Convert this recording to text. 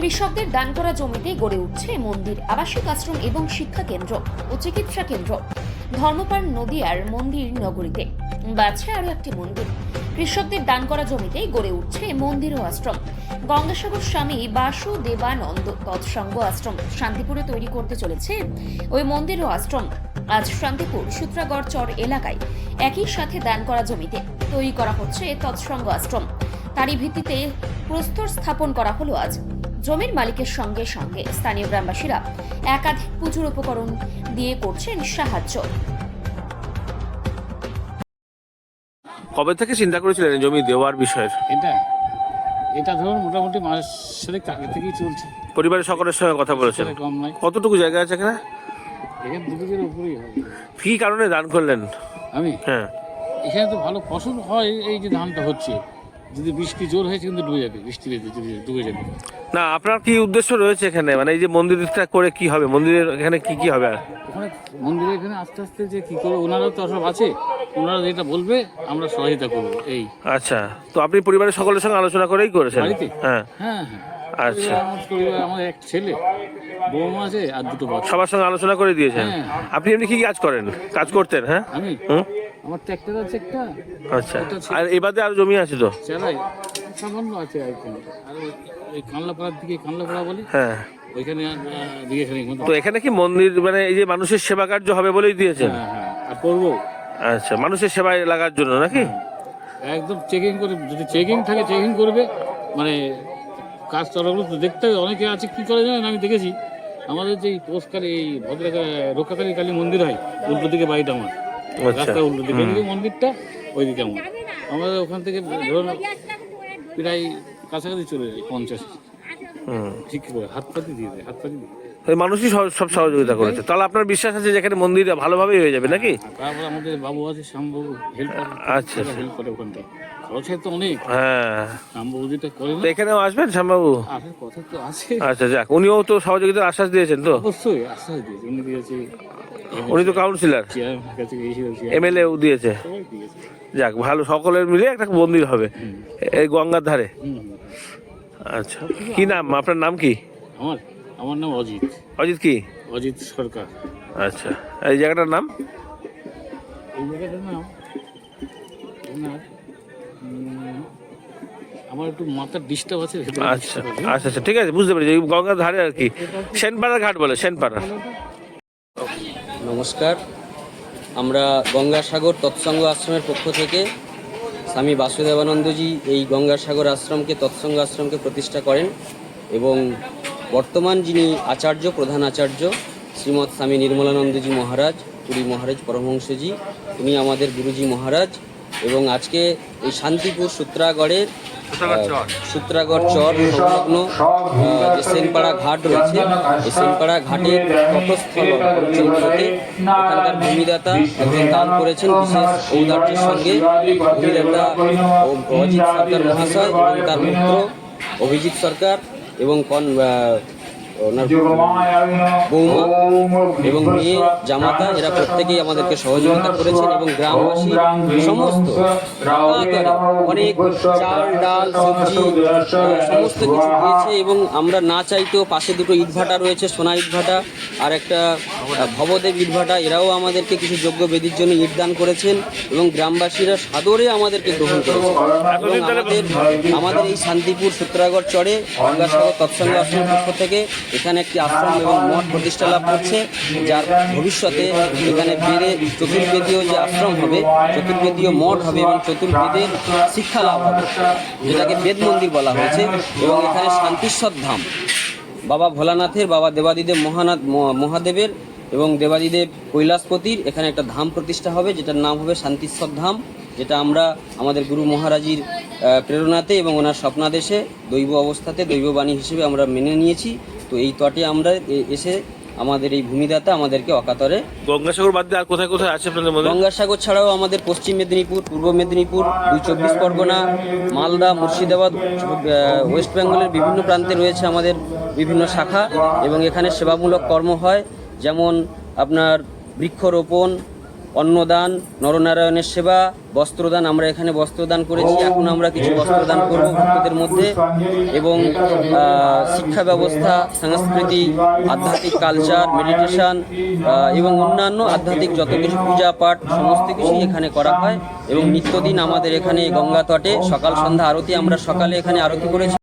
কৃষকদের দান করা জমিতে গড়ে উঠছে মন্দির, আবাসিক আশ্রম এবং শিক্ষা কেন্দ্র ও চিকিৎসা কেন্দ্র। ধর্মপাল নদীয়ার মন্দির নগরীতে। বাড়ছে আরও একটি মন্দির। কৃষকদের দান করা জমিতেই গড়ে উঠছে মন্দির ও আশ্রম। গঙ্গাসাগর স্বামী বাসুদেবানন্দ তৎসঙ্গ আশ্রম শান্তিপুরে তৈরি করতে চলেছে ওই মন্দির ও আশ্রম। আজ শান্তিপুর সূত্রাগড় চর এলাকায় একই সাথে দান করা জমিতে তৈরি করা হচ্ছে তৎসঙ্গ আশ্রম। তারই ভিত্তিতে প্রস্তর স্থাপন করা হলো আজ। জমির মালিকের সঙ্গে সঙ্গে স্থানীয় গ্রামবাসীরা একাধিক পুজোর উপকরণ দিয়ে করছেন সাহায্য। কবে থেকে চিন্তা করেছিলেন জমি দেওয়ার বিষয়ের? এটা এটা ধরুন মোটামুটি মাস সাথে আগে থেকেই চলছে। পরিবারের সকলের সঙ্গে কথা বলেছেন। কম কতটুকু জায়গা আছে এখানে? এখানে দুদিকের উপরেই হয়। কি কারণে দান করলেন আমি? হ্যাঁ। এখানে তো ভালো ফসল হয় এই যে ধানটা হচ্ছে। যদি বৃষ্টি জোর হয়েছে কিন্তু ডুবে যাবে বৃষ্টি যদি ডুবে যাবে। না আপনার কি উদ্দেশ্য রয়েছে এখানে? মানে এই যে মন্দিরটা করে কি হবে? মন্দিরের এখানে কি কি হবে? ওখানে মন্দিরে এখানে আস্তে আস্তে যে কী করে ওনারাও তো সব আছে ওনারা যেটা বলবে আমরা সহায়তা করব এই। আচ্ছা তো আপনি পরিবারের সকলের সঙ্গে আলোচনা করেই করেছেন? বাড়িতে? হ্যাঁ। হ্যাঁ হ্যাঁ। আচ্ছা। আমার পরিবার আমার এক ছেলে বৌমা আছে আর দুটো সবার সঙ্গে আলোচনা করে দিয়েছেন? হ্যাঁ। আপনি এমনি কি কাজ করেন? কাজ করতেন হ্যাঁ? আমি? আমার ট্র্যাক্টর আছে একটা। আচ্ছা। আর এবারে আর জমি আছে তো? চালাই সামান্য আছে এখানে আর ওই- কানলাপাড়ার দিকে কানলাপাড়া বলি? হ্যাঁ। ওইখানে আর, তো এখানে কি মন্দির মানে এই যে মানুষের সেবা কার্য হবে বলেই দিয়েছেন? হ্যাঁ হ্যাঁ। আর করব। আচ্ছা মানুষের সেবায় লাগার জন্য নাকি? একদম চেকিং করে যদি চেকিং থাকে চেকিং করবে। মানে কাজ চলাগুলো তো দেখতে হবে। অনেকে আছে কি করে জানেন? আমি দেখেছি। আমাদের যে পোস্টকালী এই ভদ্র রক্ষাকালী কালী মন্দির হয় উল্টো দিকে বাড়িটা আমার। রাস্তা উল্টো দিকে এদিকে মন্দিরটা ওইদিকে আমার। আমাদের ওখান থেকে ধরুন প্রায় কাছাকাছি চলে যায় পঞ্চাশ। হুম। ঠিক করে হাত পাতি দিয়ে দেয় হাত পাতি দিয়ে ওই মানুষই সব সহযোগিতা করেছে। তাহলে আপনার বিশ্বাস আছে যেখানে মন্দিরটা মন্দির ভালোভাবেই হয়ে যাবে নাকি? আর তারপর আমাদের বাবু আছে শ্যামবাবু হেল্প করে আচ্ছা, আচ্ছা। হেল্প করে ওখানটা খরচ তো অনেক। হ্যাঁ। শ্যামবাবু যেটা করে তো এখানেও আসবেন শ্যামবাবু? আসার কথা তো আছে। আচ্ছা যাক উনিও তো সহযোগিতার আশ্বাস দিয়েছেন তো? অবশ্যই আশ্বাস দিয়েছে। উনি দিয়েছে। উনি তো কাউন্সিলর চেয়ারম্যানের কাছে গিয়েছিল এমএলএ দিয়েছে। যাক ভালো সকলের মিলে একটা মন্দির হবে। এই গঙ্গার ধারে। আচ্ছা কি নাম? আপনার নাম কি? আমার আমার নাম অজিত। অজিত কি? অজিত সরকার। আচ্ছা এই জায়গাটার নাম? এই জায়গাটার নাম আমার একটু মাথার ডিস্টার্ব আছে আচ্ছা আচ্ছা আচ্ছা ঠিক আছে বুঝতে পেরেছি। গঙ্গার ধারে আর কি। সেনপাড়ার ঘাট বলে সেনপাড়া। নমস্কার। আমরা গঙ্গাসাগর তৎসঙ্গ আশ্রমের পক্ষ থেকে স্বামী বাসুদেবানন্দজি এই গঙ্গাসাগর আশ্রমকে তৎসঙ্গ আশ্রমকে প্রতিষ্ঠা করেন এবং বর্তমান যিনি আচার্য প্রধান আচার্য শ্রীমৎ স্বামী নির্মলানন্দজি মহারাজ পুরী মহারাজ পরমহংসজি উনি আমাদের গুরুজি মহারাজ এবং আজকে এই শান্তিপুর সূত্রাগড়ের সূত্রাগড় চর। সংলগ্ন যে সেনপাড়া ঘাট রয়েছে এই সেনপাড়া ঘাটের তটস্থল অঞ্চলগুলোতে এখানকার ভূমিদাতা একজন দান করেছেন বিশেষ ঔদার্যের সঙ্গে। ভূমিদাতা ও- অজিত সরকার মহাশয় এবং তার পুত্র অভিজিৎ সরকার এবং ওনার বৌমা এবং মেয়ে জামাতা এরা প্রত্যেকেই আমাদেরকে সহযোগিতা করেছেন এবং গ্রামবাসী সমস্ত অনেক চাল ডাল সবজি সমস্ত কিছু দিয়েছে এবং আমরা না চাইতেও পাশে দুটো ইটভাটা রয়েছে সোনা ইটভাটা আর একটা ভবদেব ইটভাটা এরাও আমাদেরকে কিছু যোগ্য বেদির জন্য ইট দান করেছেন এবং গ্রামবাসীরা সাদরে আমাদেরকে গ্রহণ করেছেন। এবং আমাদের আমাদের এই শান্তিপুর সূত্রাগড় চরে গঙ্গাসাগর তৎসঙ্গ আশ্রম পক্ষ থেকে এখানে একটি আশ্রম এবং মঠ প্রতিষ্ঠা লাভ করছে, যার ভবিষ্যতে এখানে বেড়ে চতুর্বেদীয় যে আশ্রম হবে, চতুর্বেদীয় মঠ হবে এবং চতুর্বেদের শিক্ষা লাভ হবে, যেটাকে বেদ মন্দির বলা হয়েছে এবং এখানে শান্তিশ্বর ধাম। বাবা ভোলানাথের, বাবা দেবাদিদেব মহানাথ মহাদেবের এবং দেবাদিদেব কৈলাসপতির এখানে একটা ধাম প্রতিষ্ঠা হবে, যেটার নাম হবে শান্তিশ্বর ধাম, যেটা আমরা আমাদের গুরু মহারাজির প্রেরণাতে এবং ওনার স্বপ্নাদেশে দৈব অবস্থাতে দৈববাণী হিসেবে আমরা মেনে নিয়েছি। তো এই তটে আমরা এসে আমাদের এই ভূমিদাতা আমাদেরকে অকাতরে গঙ্গাসাগর বাদ দিয়ে আর কোথায় কোথায় আছে আপনাদের মধ্যে? গঙ্গাসাগর ছাড়াও আমাদের পশ্চিম মেদিনীপুর পূর্ব মেদিনীপুর দুই চব্বিশ পরগনা মালদা মুর্শিদাবাদ ওয়েস্ট বেঙ্গলের বিভিন্ন প্রান্তে রয়েছে আমাদের বিভিন্ন শাখা এবং এখানে সেবামূলক কর্ম হয়। যেমন আপনার বৃক্ষরোপণ অন্নদান নরনারায়ণের সেবা বস্ত্রদান আমরা এখানে বস্ত্রদান করেছি এখন আমরা কিছু বস্ত্রদান করব ভক্তদের মধ্যে এবং শিক্ষা ব্যবস্থা সংস্কৃতি আধ্যাত্মিক কালচার মেডিটেশন এবং অন্যান্য আধ্যাত্মিক যত কিছু পূজা পাঠ সমস্ত কিছুই এখানে করা হয়। এবং নিত্যদিন আমাদের এখানে গঙ্গা তটে সকাল সন্ধ্যা আরতি আমরা সকালে এখানে আরতি করেছি।